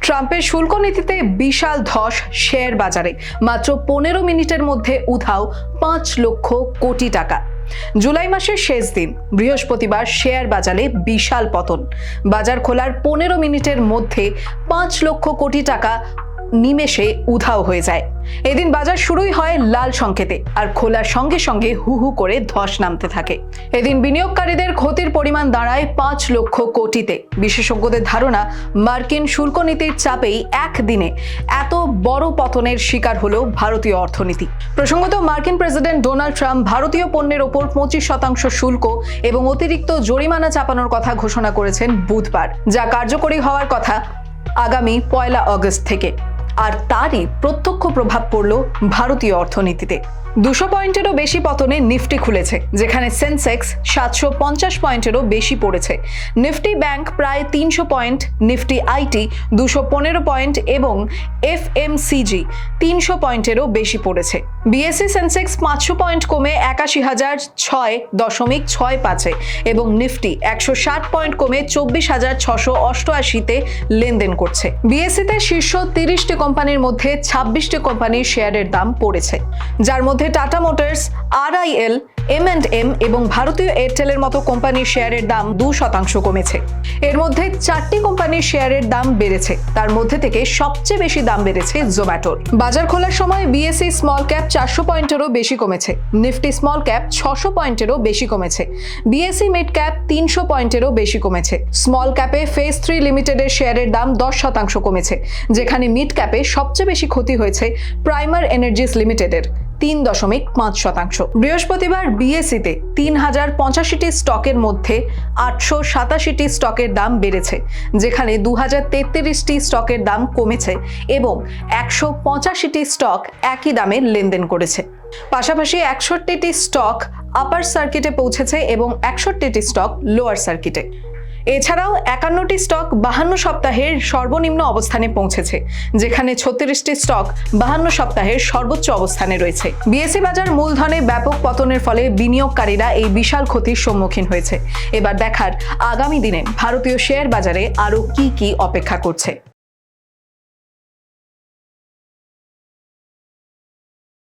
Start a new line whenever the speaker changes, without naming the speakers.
ট্রাম্পের শুল্ক নীতিতে বিশাল ধস শেয়ার বাজারে। মাত্র পনেরো মিনিটের মধ্যে উধাও পাঁচ লক্ষ কোটি টাকা। জুলাই মাসের শেষ দিন, বৃহস্পতিবার শেয়ার বাজারে বিশাল পতন। বাজার খোলার পনেরো মিনিটের মধ্যে পাঁচ লক্ষ কোটি টাকা নিমেষে উধাও হয়ে যায়। এদিন বাজার শুরুই হয় লাল সংকেতে আর খোলার সঙ্গে সঙ্গে হু হু করে ধস নামতে থাকে। এদিন বিনিয়োগকারীদের ক্ষতির পরিমাণ দাঁড়ায় পাঁচ লক্ষ কোটিতে। বিশেষজ্ঞদের ধারণা, মার্কিন শুল্ক নীতির চাপেই একদিনে এত বড় পতনের শিকার হল ভারতীয় অর্থনীতি। প্রসঙ্গত, মার্কিন প্রেসিডেন্ট ডোনাল্ড ট্রাম্প ভারতীয় পণ্যের ওপর পঁচিশ শতাংশ শুল্ক এবং অতিরিক্ত জরিমানা চাপানোর কথা ঘোষণা করেছেন বুধবার, যা কার্যকরী হওয়ার কথা আগামী পয়লা অগস্ট থেকে। আর তারই প্রত্যক্ষ প্রভাব পড়ল ভারতীয় অর্থনীতিতে। দুশো পয়েন্টেরও বেশি পতনে নিফটি খুলেছে, যেখানে সেন্সেক্স সাতশো পঞ্চাশ পয়েন্টেরও বেশি পড়েছে। নিফটি ব্যাংক প্রায় তিনশো পয়েন্ট, নিফটি আইটি দুশো পনেরো পয়েন্ট এবং এফ এমসিজি তিনশো পয়েন্টেরও বেশি পড়েছে। বিএসসি সেন্সেক্স পাঁচশো পয়েন্ট কমে একাশি হাজার ছয় দশমিক ছয় পাঁচে এবং নিফটি একশো ষাট পয়েন্ট কমে চব্বিশ হাজার ছশো অষ্টআশিতে লেনদেন করছে। বিএসসিতে শীর্ষ তিরিশটি কোম্পানির মধ্যে ছাব্বিশটি কোম্পানির শেয়ারের দাম পড়েছে যার মধ্যে Tata Motors RIL M and M এবং ভারতীয় এয়ারটেলের মতো কোম্পানির শেয়ারের দাম দু শতাংশ কমেছে। এর মধ্যে চারটি কোম্পানির শেয়ারের দাম বেড়েছে। তার মধ্যে থেকে সবচেয়ে বেশি দাম বেড়েছে জোম্যাটোর বাজার খোলার সময় বিএসসি স্মল ক্যাপ চারশো পয়েন্টেরও বেশি কমেছে। নিফটি স্মল ক্যাপ ছশো পয়েন্টেরও বেশি কমেছে। বিএসসি মিড ক্যাপ তিনশো পয়েন্টেরও বেশি কমেছে। স্মল ক্যাপে ফেজ থ্রি লিমিটেডের শেয়ারের দাম দশ শতাংশ কমেছে। যেখানে মিড ক্যাপে সবচেয়ে বেশি ক্ষতি হয়েছে প্রাইমার এনার্জিস লিমিটেডের তিন দশমিক পাঁচ শতাংশ। বৃহস্পতিবার বিএসসিতে তিন হাজার পঁচাশিটি স্টকের মধ্যে আটশো সাতাশিটি স্টকের দাম বেড়েছে, যেখানে দু হাজার তেত্রিশটি স্টকের দাম কমেছে এবং একশো পঁচাশিটি স্টক একই দামে লেনদেন করেছে। পাশাপাশি একষট্টিটি স্টক আপার সার্কিটে পৌঁছেছে এবং একষট্টিটি স্টক লোয়ার সার্কিটে। এছাড়াও একান্নটি স্টক বাহান্ন সপ্তাহের সর্বনিম্ন অবস্থানে পৌঁছেছে, যেখানে ছত্রিশটি স্টক বাহান্ন সপ্তাহের সর্বোচ্চ অবস্থানে রয়েছে। বিএসসি বাজার মূলধনে ব্যাপক পতনের ফলে বিনিয়োগকারীরা এই বিশাল ক্ষতির সম্মুখীন হয়েছে। এবার দেখার আগামী দিনে ভারতীয় শেয়ার বাজারে আরও কি কি অপেক্ষা করছে।